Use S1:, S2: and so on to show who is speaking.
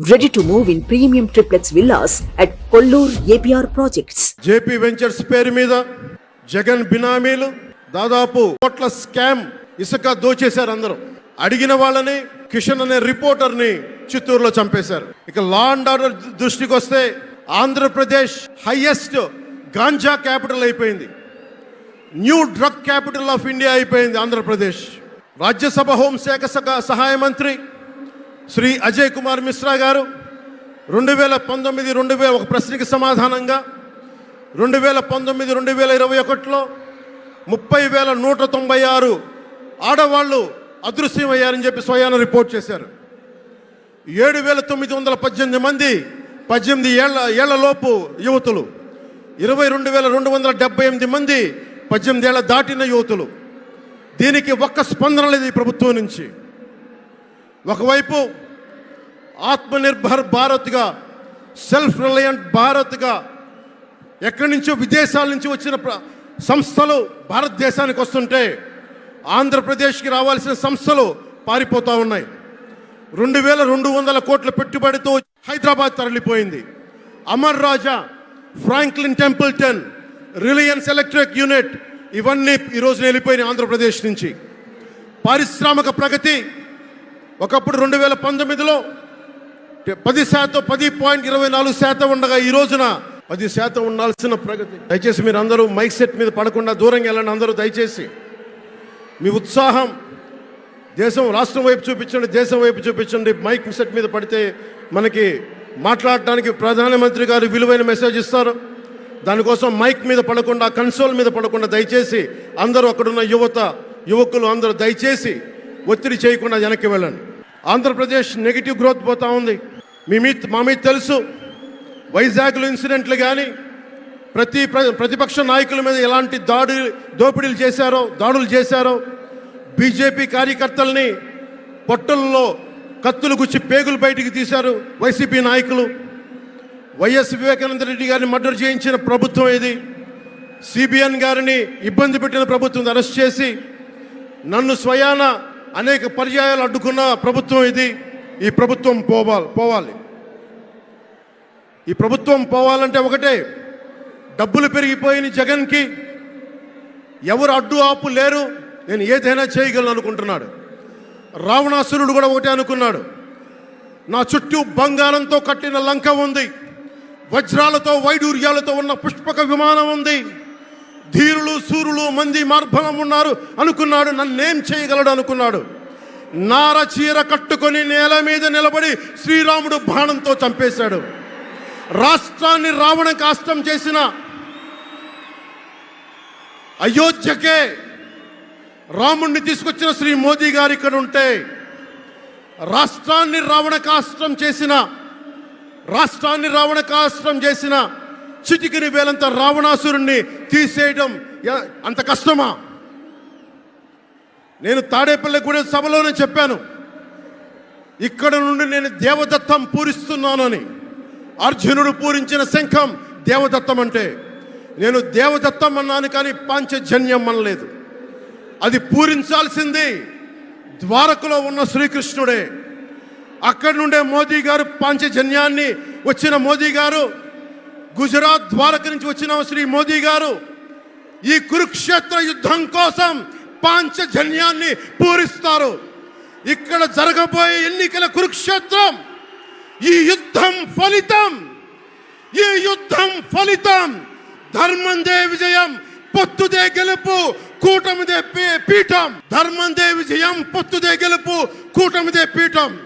S1: Ready to move in premium triplex villas at Kollur APR projects
S2: JP ventures పేరు మీద జగన్ బినామీలు దాదాపు కోట్ల scam ఇసుక దోచేశారు అందరూ. అడిగిన వాళ్ళని కిషన్ అనే రిపోర్టర్ని చిత్తూరులో చంపేశారు. ఇక లా అండ్ ఆర్డర్ దృష్టికి వస్తే ఆంధ్రప్రదేశ్ హైయెస్ట్ గాంజా క్యాపిటల్ అయిపోయింది. New drug capital of India అయిపోయింది ఆంధ్రప్రదేశ్. రాజ్యసభ హోంశాఖ సహాయ మంత్రి శ్రీ అజయ్ కుమార్ మిశ్రా గారు రెండు వేల పంతొమ్మిది రెండు వేల ఒక ప్రశ్నకి సమాధానంగా రెండు వేల పంతొమ్మిది రెండు వేల ఇరవై ఒకటిలో ముప్పై వేల నూట తొంభై ఆరు ఆడవాళ్ళు అదృశ్యమయ్యారని చెప్పి స్వయాన రిపోర్ట్ చేశారు. ఏడు వేల తొమ్మిది వందల పద్దెనిమిది మంది పద్దెనిమిది ఏళ్ళ ఏళ్ళలోపు యువతులు. ఇరవై రెండు వేల రెండు వందల డెబ్బై ఎనిమిది మంది పద్దెనిమిది ఏళ్ళ దాటిన యువతులు. దీనికి ఒక్క స్పందన లేదు ఈ ప్రభుత్వం నుంచి. ఒకవైపు ఆత్మనిర్భర్ భారత్గా సెల్ఫ్ రిలయంట్ భారత్గా ఎక్కడి నుంచో విదేశాల నుంచి వచ్చిన ప్ర- సంస్థలు భారతదేశానికి వస్తుంటే ఆంధ్రప్రదేశ్కి రావాల్సిన సంస్థలు పారిపోతూ ఉన్నాయి. రెండు వేల రెండు వందల కోట్ల పెట్టుబడితో Hyderabad తరలిపోయింది. Amar Raja Franklin Templeton Reliance electric unit ఇవన్నీ ఈరోజు వెళ్ళిపోయినాయి ఆంధ్రప్రదేశ్ నుంచి. పారిశ్రామిక ప్రగతి ఒకప్పుడు రెండు వేల పంతొమ్మిదిలో పది శాతం పది పాయింట్ ఇరవై నాలుగు శాతం ఉండగా ఈ రోజున పది శాతం ఉండాల్సిన ప్రగతి. దయచేసి మీరు అందరూ మైక్ సెట్ మీద పడకుండా దూరంగా వెళ్ళండి అందరూ దయచేసి. మీ ఉత్సాహం దేశం రాష్ట్రం వైపు చూపించండి దేశం వైపు చూపించండి. మైక్ సెట్ మీద పడితే మనకి మాట్లాడటానికి ప్రధానమంత్రి గారు విలువైన మెసేజ్ ఇస్తారు. దానికోసం మైక్ మీద పడకుండా కన్సోల్ మీద పడకుండా దయచేసి అందరూ అక్కడున్న యువత యువకులు అందరూ దయచేసి ఒత్తిడి చేయకుండా వెనక్కి వెళ్ళండి. ఆంధ్రప్రదేశ్ నెగిటివ్ గ్రోత్ పోతా ఉంది. మీ మీ మా మీద తెలుసు వైజాగ్లో ఇన్సిడెంట్లు కానీ ప్రతి ప్ర- ప్రతిపక్ష నాయకుల మీద ఎలాంటి దాడి దోపిడీలు చేశారో దాడులు చేశారో బీజేపీ కార్యకర్తల్ని పొట్టల్లో కత్తులు గుచ్చి పేగులు బయటికి తీశారు వైసీపీ నాయకులు. వైఎస్ వివేకానంద రెడ్డి గారిని మర్డర్ చేయించిన ప్రభుత్వం ఇది సిబిఎన్ గారిని ఇబ్బంది పెట్టిన ప్రభుత్వం అరెస్ట్ చేసి నన్ను స్వయాన అనేక పర్యాయాలు అడ్డుకున్న ప్రభుత్వం ఇది. ఈ ప్రభుత్వం పోవాలి పోవాలి. ఈ ప్రభుత్వం పోవాలంటే ఒకటే డబ్బులు పెరిగిపోయిన జగన్కి ఎవరు అడ్డు ఆపు లేరు. నేను ఏదైనా చేయగలను అనుకుంటున్నాడు. రావణాసురుడు కూడా ఒకటే అనుకున్నాడు. నా చుట్టూ బంగారంతో కట్టిన లంక ఉంది. వజ్రాలతో వైడూర్యాలతో ఉన్న పుష్పక విమానం ఉంది. ధీరులు సూరులు మంది మార్బలం ఉన్నారు. అనుకున్నాడు నన్నేం చేయగలడు అనుకున్నాడు. నార చీర కట్టుకొని నేల మీద నిలబడి శ్రీరాముడు బాణంతో చంపేశాడు. రాష్ట్రాన్ని రావణ కాష్టం చేసిన అయోధ్యకే రాముణ్ణి తీసుకొచ్చిన శ్రీ మోదీ గారు ఇక్కడ ఉంటే రాష్ట్రాన్ని రావణ కాష్టం చేసిన రాష్ట్రాన్ని రావణ కాష్టం చేసిన చిటికిని వేలంత రావణాసురుణ్ణి తీసేయడం అంత కష్టమా? నేను తాడేపల్లి కూడా సభలోనే చెప్పాను. ఇక్కడ నుండి నేను దేవదత్తం పూరిస్తున్నానని అర్జునుడు పూరించిన శంఖం దేవదత్తం అంటే. నేను దేవదత్తం అన్నాను కానీ పాంచజన్యం అనలేదు. అది పూరించాల్సింది ద్వారకలో ఉన్న శ్రీకృష్ణుడే. అక్కడి నుండే మోదీ గారు పాంచజన్యాన్ని వచ్చిన మోదీ గారు గుజరాత్ ద్వారక నుంచి వచ్చిన శ్రీ మోదీ గారు ఈ కురుక్షేత్ర యుద్ధం కోసం పాంచజన్యాన్ని పూరిస్తారు. ఇక్కడ జరగబోయే ఎన్నికల కురుక్షేత్రం ఈ యుద్ధం ఫలితం. ఈ యుద్ధం ఫలితం. ధర్మందే విజయం పొత్తుదే గెలుపు కూటమిదే పీ- పీఠం. ధర్మందే విజయం పొత్తుదే గెలుపు కూటమిదే పీఠం.